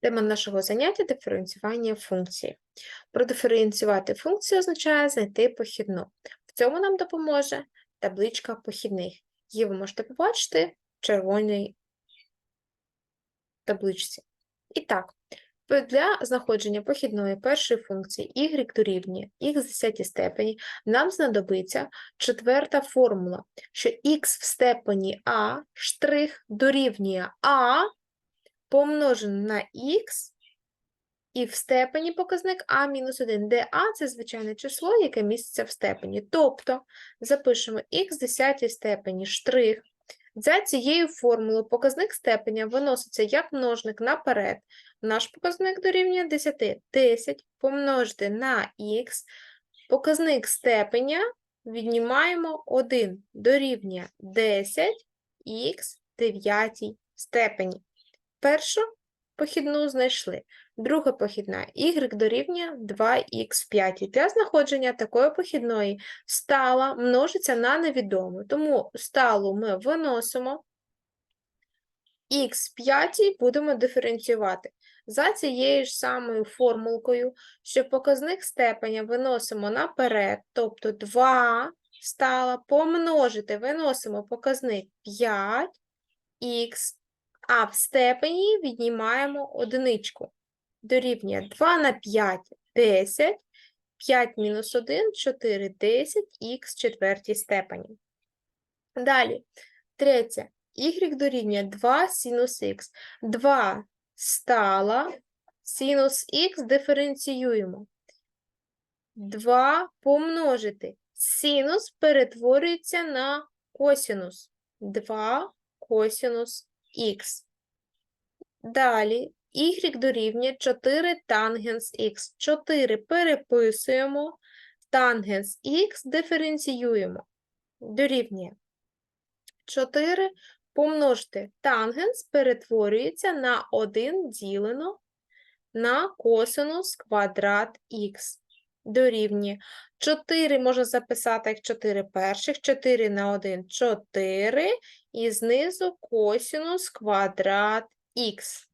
Тема нашого заняття диференціювання функції. Продиференціювати функцію означає знайти похідну. В цьому нам допоможе табличка похідних. Її ви можете побачити в червоній табличці. І так, для знаходження похідної першої функції y дорівнює х в 10 степені нам знадобиться четверта формула, що х в степені а штрих дорівнює а помножено на х і в степені показник а мінус 1, де а це звичайне число, яке міститься в степені. Тобто запишемо х в 10 степені штрих. За цією формулою показник степеня виноситься як множник наперед. Наш показник дорівнює 10. 10 помножити на х. Показник степеня віднімаємо 1 дорівнює 10 х в 9 степені. Першу похідну знайшли. Друга похідна y дорівнює 2х в 5. Для знаходження такої похідної стала множиться на невідому. Тому сталу ми виносимо, х в 5 будемо диференціювати. За цією ж самою формулкою, що показник степеня виносимо наперед, тобто 2 стала помножити, виносимо показник 5х, а в степені віднімаємо одиничку. Дорівнює 2 на 5 – 10, 5 мінус 1 – 4, 10, х четвертій степені. Далі, третє. y дорівнює 2 синус х. 2 стала, синус х диференціюємо. 2 помножити. Синус перетворюється на косинус. 2 косинус х. Далі y дорівнює 4 тангенс х. 4 переписуємо, тангенс х диференціюємо. Дорівнює 4 помножити. Тангенс перетворюється на 1 ділено на косинус квадрат х. Дорівнює 4 можна записати як 4 перших, 4 на 1 – 4, і знизу косинус квадрат х.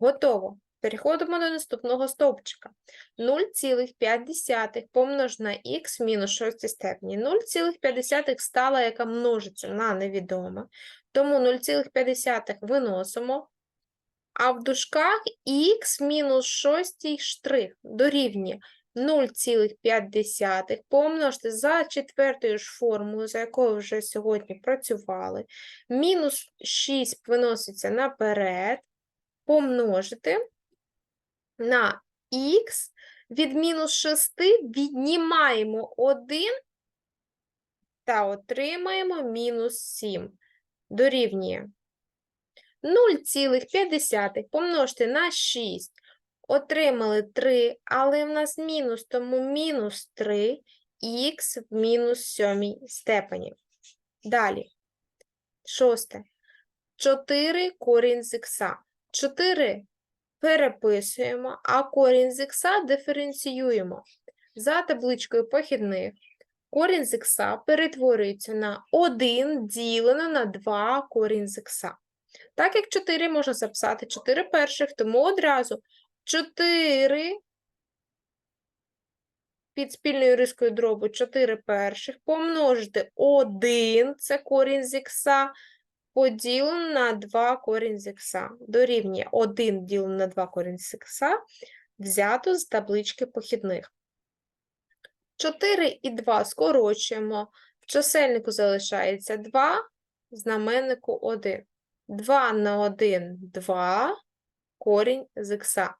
Готово. Переходимо до наступного стовпчика. 0,5 помнож на х мінус 6 степені. 0,5 стала, яка множиться на невідоме. Тому 0,5 виносимо. А в дужках х мінус 6 штрих дорівнює 0,5 помножити за четвертою ж формулою, за якою вже сьогодні працювали. Мінус 6 виноситься наперед, помножити на х. Від мінус 6 віднімаємо 1 та отримаємо мінус 7. Дорівнює 0,5 помножити на 6. Отримали 3, але в нас мінус, тому мінус 3 х в мінус 7 степені. Далі. Шосте. 4 корінь з х. 4 переписуємо, а корінь з х диференціюємо. За табличкою похідних корінь з х перетворюється на 1 ділено на 2 корінь з х. Так як 4 можна записати 4 перших, тому одразу 4 під спільною рискою дробу 4 перших помножити 1, це корінь з х, поділено на 2 корінь з х. Дорівнює 1 ділено на 2 корінь з х, взято з таблички похідних. 4 і 2 скорочуємо, в чисельнику залишається 2, в знаменнику 1. 2 на 1 – 2, корінь з х.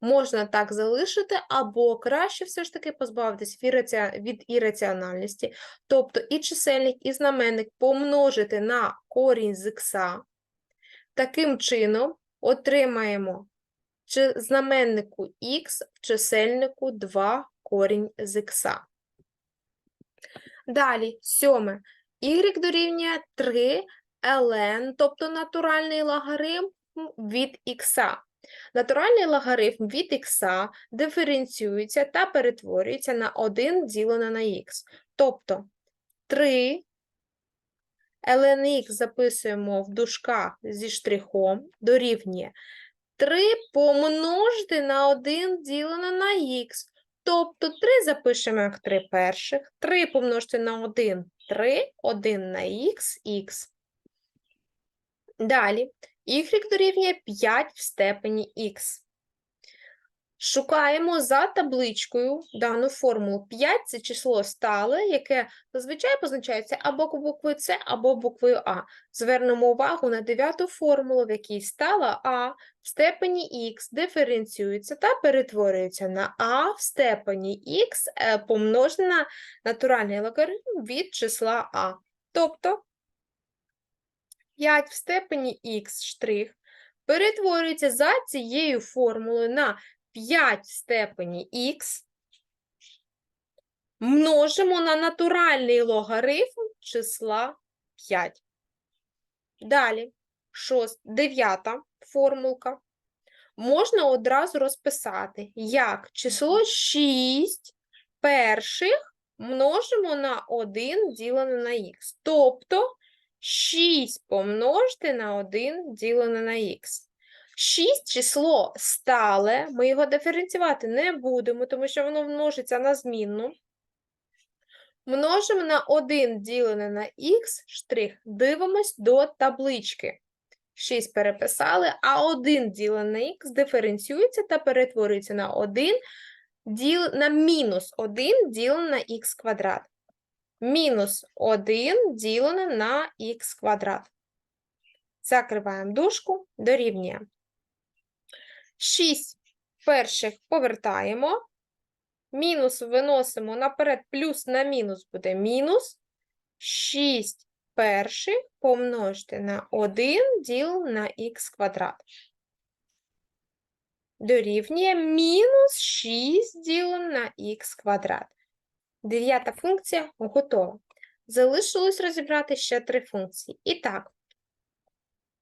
Можна так залишити, або краще все ж таки позбавитись від раці- ірраціональності, тобто і чисельник, і знаменник помножити на корінь з х. Таким чином отримаємо знаменнику х в чисельнику 2 корінь з х. Далі, сьоме. y дорівнює 3 ln, тобто натуральний логарифм від х. Натуральний логарифм від х диференціюється та перетворюється на 1 ділене на х. Тобто 3 ln х записуємо в дужках зі штрихом, дорівнює 3 помножити на 1 ділене на х. Тобто 3 запишемо як 3 перших. 3 помножити на 1 – 3, 1 на х, х. Далі, y дорівнює 5 в степені х. Шукаємо за табличкою дану формулу. 5 – це число стале, яке зазвичай позначається або буквою С, або буквою А. Звернемо увагу на дев'яту формулу, в якій стала А в степені х диференціюється та перетворюється на А в степені х е, помножене на натуральний логарифм від числа А. Тобто 5 в степені х штрих перетворюється за цією формулою на 5 в степені х множимо на натуральний логарифм числа 5. Далі, шост, дев'ята формулка. Можна одразу розписати, як число 6 перших множимо на 1 ділене на х. Тобто 6 помножити на 1 ділене на х. 6 число стале, ми його диференціювати не будемо, тому що воно множиться на змінну. Множимо на 1 ділене на х штрих. Дивимось до таблички. 6 переписали, а 1 ділене на х диференціюється та перетворюється на 1 діл... на мінус 1 ділене на х квадрат. Мінус 1 ділене на х квадрат. Закриваємо дужку, дорівнює. 6 перших повертаємо. Мінус виносимо наперед, плюс на мінус буде мінус. 6 перших помножити на 1 діл на х квадрат. Дорівнює мінус 6 діл на х квадрат. Дев'ята функція готова. Залишилось розібрати ще три функції. І так,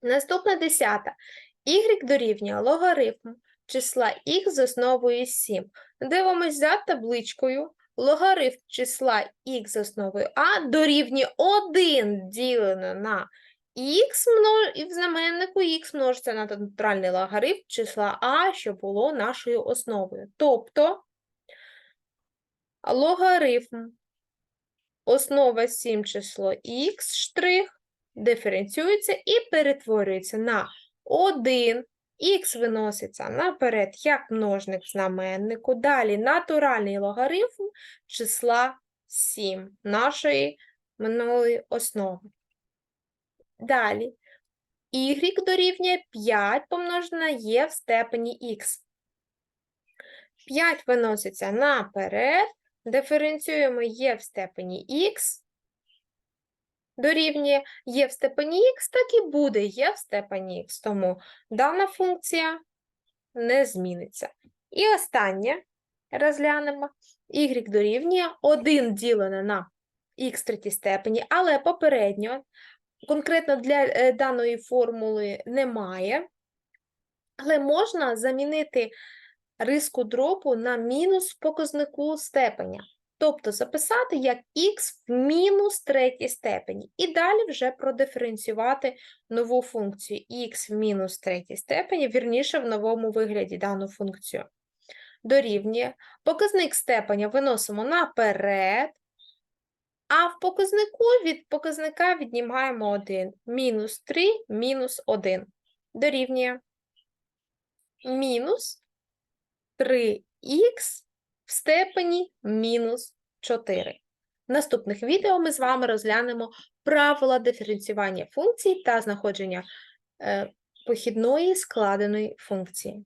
наступна десята. y дорівнює логарифм числа х з основою 7. Дивимось за табличкою. Логарифм числа х з основою а дорівнює 1 ділено на х і в знаменнику х множиться на натуральний логарифм числа а, що було нашою основою. Тобто логарифм основа 7 число х штрих диференціюється і перетворюється на 1 Х виноситься наперед як множник знаменнику. Далі натуральний логарифм числа 7 нашої минулої основи. Далі y дорівнює 5 помножене на є в степені х. 5 виноситься наперед, диференціюємо є в степені х, дорівнює є в степені х, так і буде є в степені х, тому дана функція не зміниться. І останнє розглянемо. Y дорівнює 1 ділене на х третій степені, але попередньо конкретно для е, даної формули немає, але можна замінити риску дробу на мінус показнику степеня. Тобто записати як х в мінус третій степені. І далі вже продиференціювати нову функцію х в мінус третій степені, вірніше в новому вигляді дану функцію. Дорівнює. Показник степеня виносимо наперед, а в показнику від показника віднімаємо 1. Мінус 3, мінус 1. Дорівнює мінус 3х в степені мінус 4. В наступних відео ми з вами розглянемо правила диференціювання функцій та знаходження е, похідної складеної функції.